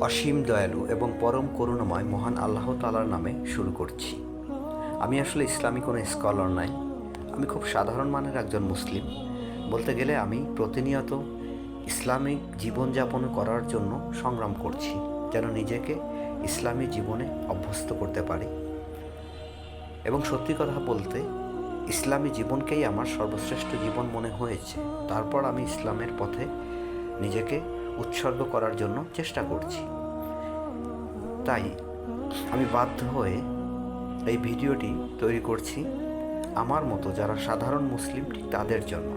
অসীম দয়ালু এবং পরম করুণাময় মহান আল্লাহ তালার নামে শুরু করছি। আমি আসলে ইসলামী কোনো স্কলার নাই। আমি খুব সাধারণ মানের একজন মুসলিম। বলতে গেলে আমি প্রতিনিয়ত ইসলামিক জীবনযাপন করার জন্য সংগ্রাম করছি, যেন নিজেকে ইসলামী জীবনে অভ্যস্ত করতে পারি। এবং সত্যি কথা বলতে, ইসলামী জীবনকেই আমার সর্বশ্রেষ্ঠ জীবন মনে হয়েছে। তারপর আমি ইসলামের পথে নিজেকে উৎসর্গ করার জন্য চেষ্টা করছি। তাই আমি বাধ্য হয়ে এই ভিডিওটি তৈরি করছি আমার মতো যারা সাধারণ মুসলিম ঠিক তাদের জন্য।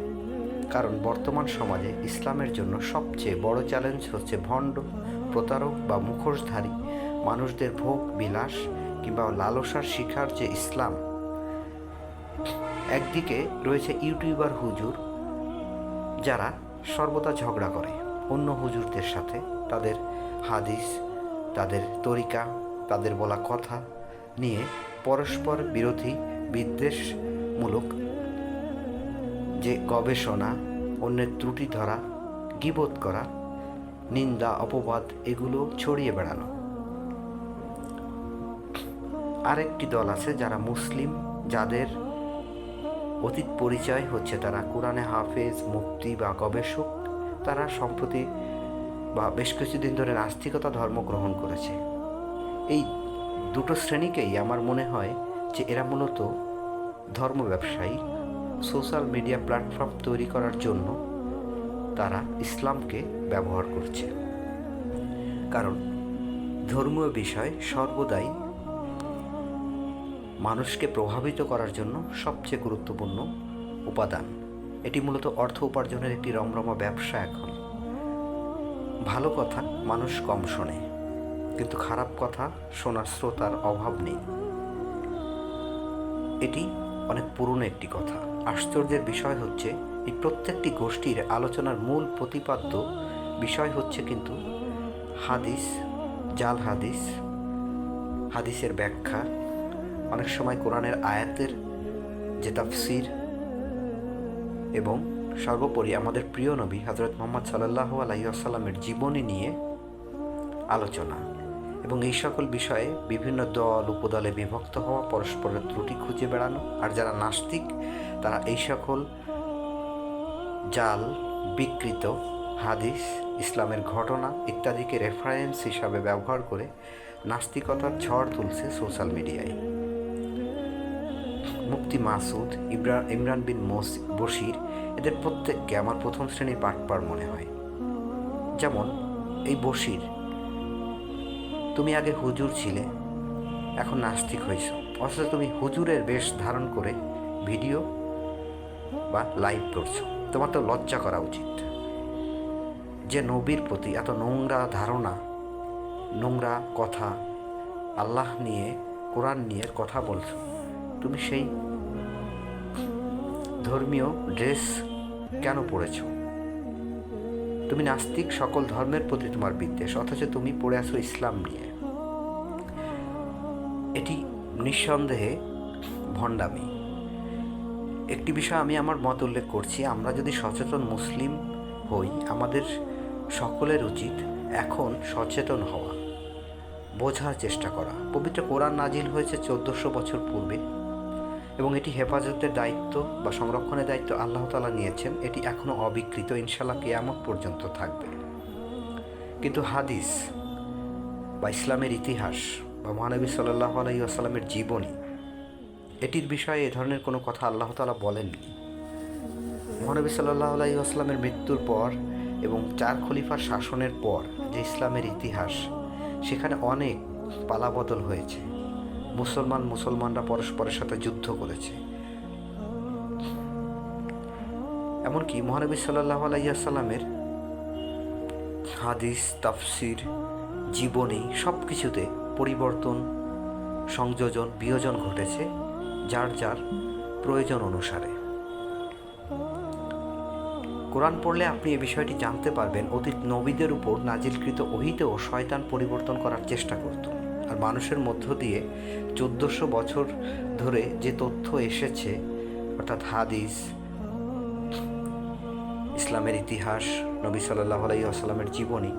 কারণ বর্তমান সমাজে ইসলামের জন্য সবচেয়ে বড় চ্যালেঞ্জ হচ্ছে ভণ্ড, প্রতারক বা মুখোশধারী, মানুষদের ভোগ, বিলাস কিংবা লালসার শিখার যে ইসলাম। একদিকে রয়েছে ইউটিউবার হুজুর যারা সর্বদা ঝগড়া করে। অন্য হুজুরদের সাথে তাদের হাদিস, তাদের তরিকা, তাদের বলা কথা নিয়ে পরস্পর বিরোধী, বিদ্বেষমূলক যে গবেষণা, অন্যের ত্রুটি ধরা, গিবোধ করা, নিন্দা, অপবাদ, এগুলো ছড়িয়ে বেড়ানো। আরেকটি দল আছে যারা মুসলিম, যাদের অতীত পরিচয় হচ্ছে তারা কোরআনে হাফেজ মুক্তি বা গবেষক। তারা সম্প্রতি বা বেশ কিছুদিন ধরে নাস্তিকতা ধর্ম গ্রহণ করেছে। এই দুটো শ্রেণীকেই আমার মনে হয় যে এরা মূলত ধর্ম ব্যবসায়ী, সোশ্যাল মিডিয়া প্ল্যাটফর্ম তৈরি করার জন্য তারা ইসলামকে ব্যবহার করছে। কারণ ধর্মীয় বিষয় সর্বদাই মানুষকে প্রভাবিত করার জন্য সবচেয়ে গুরুত্বপূর্ণ উপাদান। এটি মূলত অর্থ উপার্জনের একটি রমরমা ব্যবসা এখন। ভালো কথা মানুষ কম শোনে, কিন্তু খারাপ কথা শোনার শ্রোতার অভাব নেই। এটি অনেক পুরনো একটি কথা। আশ্চর্যের বিষয় হচ্ছে, এই প্রত্যেকটি গোষ্ঠীর আলোচনার মূল প্রতিপাদ্য বিষয় হচ্ছে কিন্তু হাদিস, জাল হাদিস, হাদিসের ব্যাখ্যা। অনেক সময় কোরআনের আয়াতের যে তাফসির এবং সর্বোপরি আমাদের প্রিয় নবী হজরত মোহাম্মদ সাল্লাহ আলাইসাল্লামের জীবনী নিয়ে আলোচনা এবং এই সকল বিষয়ে বিভিন্ন দল, উপদলে বিভক্ত হওয়া, পরস্পরের ত্রুটি খুঁজে বেড়ানো আর যারা নাস্তিক, তারা এই সকল জাল, বিকৃত হাদিস, ইসলামের ঘটনা ইত্যাদিকে রেফারেন্স হিসাবে ব্যবহার করে নাস্তিকতার ঝড় তুলছে সোশ্যাল মিডিয়ায় মুক্তি মাসুদ ইমরা ইমরান বিন মোস বশির এদের প্রত্যেককে আমার প্রথম শ্রেণির পাটপার মনে হয়। যেমন, এই বশির, তুমি আগে হুজুর ছিলে, এখন নাস্তিক হয়েছ। অথচ তুমি হুজুরের বেশ ধারণ করে ভিডিও বা লাইভ করছ। তোমার তো লজ্জা করা উচিত। যে নবীর প্রতি এত নোংরা ধারণা, নোংরা কথা আল্লাহ নিয়ে, কোরআন নিয়ে কথা বলছো তুমি সেই ধর্মীয় ড্রেস কেন পড়েছ তুমি নাস্তিক সকল ধর্মের প্রতি তোমার বিদ্বেষ, অথচ তুমি পড়ে আছো ইসলাম নিয়ে। এটি নিঃসন্দেহে ভণ্ডামি। একটি বিষয় আমি আমার মত উল্লেখ করছি, আমরা যদি সচেতন মুসলিম হই, আমাদের সকলের উচিত এখন সচেতন হওয়া, বোঝার চেষ্টা করা। পবিত্র কোরআন নাজিল হয়েছে চোদ্দোশো বছর পূর্বে। এবং এটি হেফাজতের দায়িত্ব বা সংরক্ষণের দায়িত্ব আল্লাহ তালা নিয়েছেন। এটি এখনও অবিকৃত। ইনশাল্লাহ কেয়ামত পর্যন্ত থাকবে। কিন্তু হাদিস বা ইসলামের ইতিহাস বা মহানবী সাল্লাহ আলাই আসাল্লামের জীবনী, এটির বিষয়ে এ ধরনের কোনো কথা আল্লাহ তালা বলেননি। মহানবী সাল্লাহ আলাই আসলামের মৃত্যুর পর এবং চার খলিফার শাসনের পর যে ইসলামের ইতিহাস, সেখানে অনেক পালাবদল হয়েছে। মুসলমান মুসলমানরা পরস্পরের সাথে যুদ্ধ করেছে। এমনকি মহানবী সাল্লাহ আলাইসাল্লামের হাদিস, তাফসির, জীবনী সব কিছুতে পরিবর্তন, সংযোজন, বিয়োজন ঘটেছে যার যার প্রয়োজন অনুসারে। কোরআন পড়লে আপনি এ বিষয়টি জানতে পারবেন, অতীত নবীদের উপর নাজিলকৃত ওহিতেও শয়তান পরিবর্তন করার চেষ্টা করত। আর মানুষের মধ্য দিয়ে চোদ্দোশো বছর ধরে যে তথ্য এসেছে, অর্থাৎ হাদিস, ইসলামের ইতিহাস, নবী সাল্লাহ আলাই জীবনী,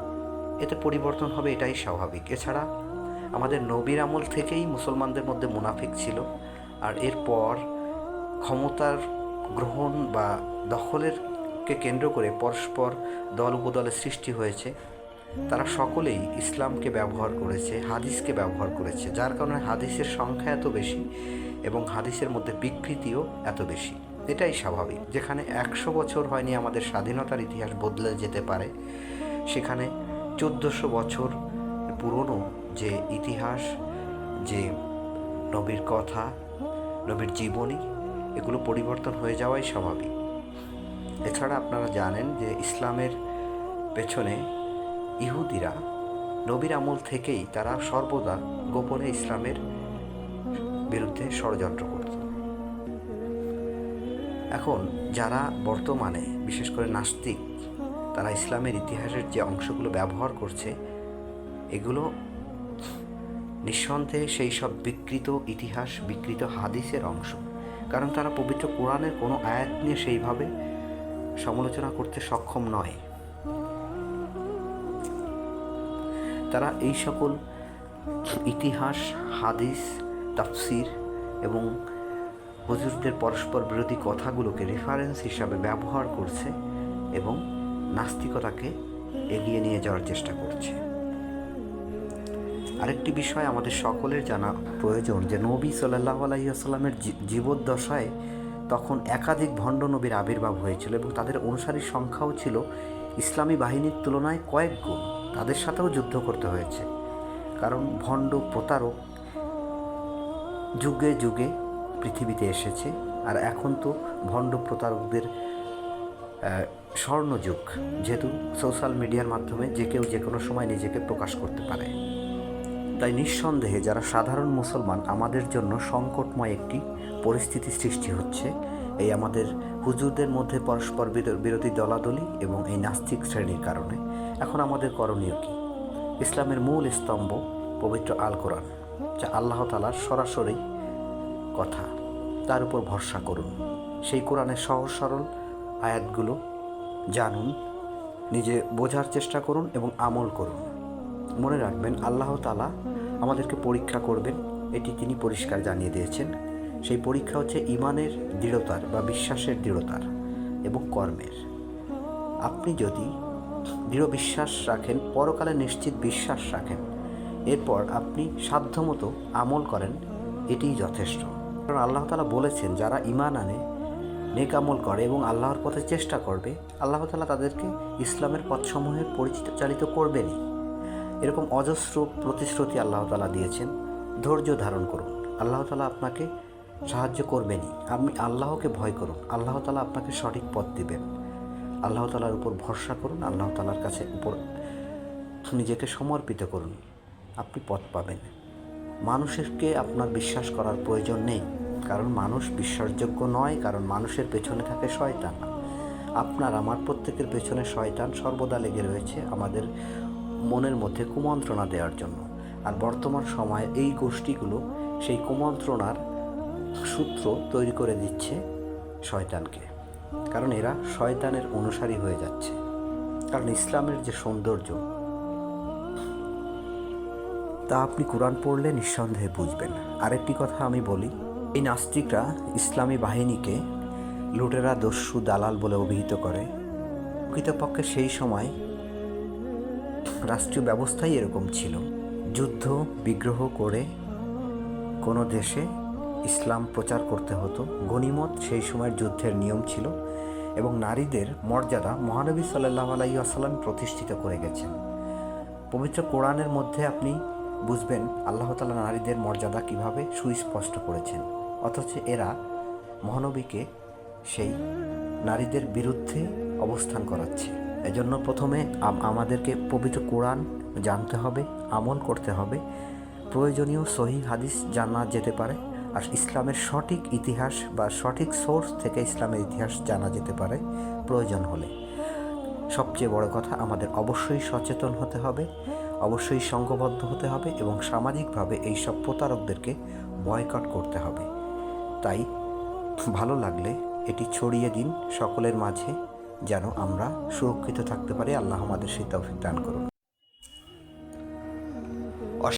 এতে পরিবর্তন হবে এটাই স্বাভাবিক। এছাড়া আমাদের নবীর আমল থেকেই মুসলমানদের মধ্যে মুনাফিক ছিল, আর এরপর ক্ষমতার গ্রহণ বা দখলের কে কেন্দ্র করে পরস্পর দল উপদলের সৃষ্টি হয়েছে। তারা সকলেই ইসলামকে ব্যবহার করেছে, হাদিসকে ব্যবহার করেছে, যার কারণে হাদিসের সংখ্যা এত বেশি এবং হাদিসের মধ্যে বিকৃতিও এত বেশি। এটাই স্বাভাবিক। যেখানে একশো বছর হয়নি আমাদের স্বাধীনতার ইতিহাস বদলে যেতে পারে, সেখানে চোদ্দোশো বছর পুরনো যে ইতিহাস, যে নবীর কথা, নবীর জীবনী, এগুলো পরিবর্তন হয়ে যাওয়াই স্বাভাবিক। এছাড়া আপনারা জানেন যে ইসলামের পেছনে ইহুদিরা নবীর আমল থেকেই তারা সর্বদা গোপনে ইসলামের বিরুদ্ধে ষড়যন্ত্র করত। এখন যারা বর্তমানে, বিশেষ করে নাস্তিক, তারা ইসলামের ইতিহাসের যে অংশগুলো ব্যবহার করছে, এগুলো নিঃসন্দেহে সেই সব বিকৃত ইতিহাস, বিকৃত হাদিসের অংশ। কারণ তারা পবিত্র কোরআনের কোনো আয়াত নিয়ে সেইভাবে সমালোচনা করতে সক্ষম নয়। তারা এই সকল ইতিহাস, হাদিস, তাফসির এবং হুজুরদের পরস্পর বিরোধী কথাগুলোকে রেফারেন্স হিসাবে ব্যবহার করছে এবং নাস্তিকতাকে এগিয়ে নিয়ে যাওয়ার চেষ্টা করছে। আরেকটি বিষয় আমাদের সকলের জানা প্রয়োজন যে নবী সাল্লাহ আলাইসাল্লামের জীবদ্দশায় তখন একাধিক ভণ্ড নবীর আবির্ভাব হয়েছিল এবং তাদের অনুসারীর সংখ্যাও ছিল ইসলামী বাহিনীর তুলনায় কয়েক গুণ। তাদের সাথেও যুদ্ধ করতে হয়েছে। কারণ ভণ্ড প্রতারক যুগে যুগে পৃথিবীতে এসেছে আর এখন তো ভণ্ড প্রতারকদের স্বর্ণযুগ, যেহেতু সোশ্যাল মিডিয়ার মাধ্যমে যে কেউ যে কোনো সময় নিজেকে প্রকাশ করতে পারে। তাই নিঃসন্দেহে যারা সাধারণ মুসলমান, আমাদের জন্য সংকটময় একটি পরিস্থিতি সৃষ্টি হচ্ছে। এই আমাদের হুজুরদের মধ্যে পরস্পর বিরোধী দলাদলি এবং এই নাস্তিক শ্রেণির কারণে এখন আমাদের করণীয় কী? ইসলামের মূল স্তম্ভ পবিত্র আল কোরআন যা আল্লাহ তালার সরাসরি কথা। তার উপর ভরসা করুন। সেই কোরআনের সহজ সরল আয়াতগুলো জানুন, নিজে বোঝার চেষ্টা করুন এবং আমল করুন। মনে রাখবেন, আল্লাহ তালা আমাদেরকে পরীক্ষা করবেন, এটি তিনি পরিষ্কার জানিয়ে দিয়েছেন। সেই পরীক্ষা হচ্ছে ইমানের দৃঢ়তার বা বিশ্বাসের দৃঢ়তার এবং কর্মের। আপনি যদি দৃঢ় বিশ্বাস রাখেন, পরকালে নিশ্চিত বিশ্বাস রাখেন, এরপর আপনি সাধ্যমতো আমল করেন, এটিই যথেষ্ট। কারণ আল্লাহ তালা বলেছেন, যারা ইমান আনে, নেক আমল করে এবং আল্লাহর পথে চেষ্টা করবে, আল্লাহ তালা তাদেরকে ইসলামের পথসমূহে পরিচালিত করবেনই। এরকম অজস্র প্রতিশ্রুতি আল্লাহ তালা দিয়েছেন। ধৈর্য ধারণ করুন। আল্লাহ তালা আপনাকে সাহায্য করবেনই। আপনি আল্লাহকে ভয় করুন। আল্লাহ তালা আপনাকে সঠিক পথ দেবেন। আল্লাহ তালার উপর ভরসা করুন। আল্লাহ তালার কাছে উপর নিজেকে সমর্পিত করুন। আপনি পথ পাবেন। মানুষেরকে আপনার বিশ্বাস করার প্রয়োজন নেই। কারণ মানুষ বিশ্বাসযোগ্য নয়, কারণ মানুষের পেছনে থাকে শয়তান। আপনার, আমার প্রত্যেকের পেছনে শয়তান সর্বদা লেগে রয়েছে আমাদের মনের মধ্যে কুমন্ত্রণা দেওয়ার জন্য। আর বর্তমান সময়ে এই গোষ্ঠীগুলো সেই কুমন্ত্রণার সূত্র তৈরি করে দিচ্ছে শয়তানকে। কারণ এরা শয়তানের অনুসারী হয়ে যাচ্ছে। কারণ ইসলামের যে সৌন্দর্য, তা আপনি কোরআন পড়লে নিঃসন্দেহে বুঝবেন। আরেকটি কথা আমি বলি, এই নাস্তিকরা ইসলামী বাহিনীকে লুটেরা, দস্যু, দালাল বলে অভিহিত করে। প্রকৃতপক্ষে সেই সময় রাষ্ট্রীয় ব্যবস্থাই এরকম ছিল। যুদ্ধ, বিগ্রহ করে কোনো দেশে ইসলাম প্রচার করতে হতো। গণিমত সেই সময়ের যুদ্ধের নিয়ম ছিল এবং নারীদের মর্যাদা মহানবী সাল্লাহ আলাই আসাল্লাম প্রতিষ্ঠিত করে গেছেন। পবিত্র কোরআনের মধ্যে আপনি বুঝবেন আল্লাহ তালা নারীদের মর্যাদা কীভাবে সুস্পষ্ট করেছেন। অথচ এরা মহানবীকে সেই নারীদের বিরুদ্ধে অবস্থান করাচ্ছে। এজন্য প্রথমে আমাদেরকে পবিত্র কোরআন জানতে হবে, আমল করতে হবে। প্রয়োজনীয় সহি হাদিস জানা যেতে পারে। আর ইসলামের সঠিক ইতিহাস বা সঠিক সোর্স থেকে ইসলামের ইতিহাস জানা যেতে পারে প্রয়োজন হলে। সবচেয়ে বড় কথা, আমাদের অবশ্যই সচেতন হতে হবে, অবশ্যই সংঘবদ্ধ হতে হবে এবং সামাজিকভাবে এই সব প্রতারকদেরকে বয়কট করতে হবে। তাই ভালো লাগলে এটি ছড়িয়ে দিন সকলের মাঝে, যেন আমরা সুরক্ষিত থাকতে পারি। আল্লাহ আমাদের সেই তৌফিক দান করুন।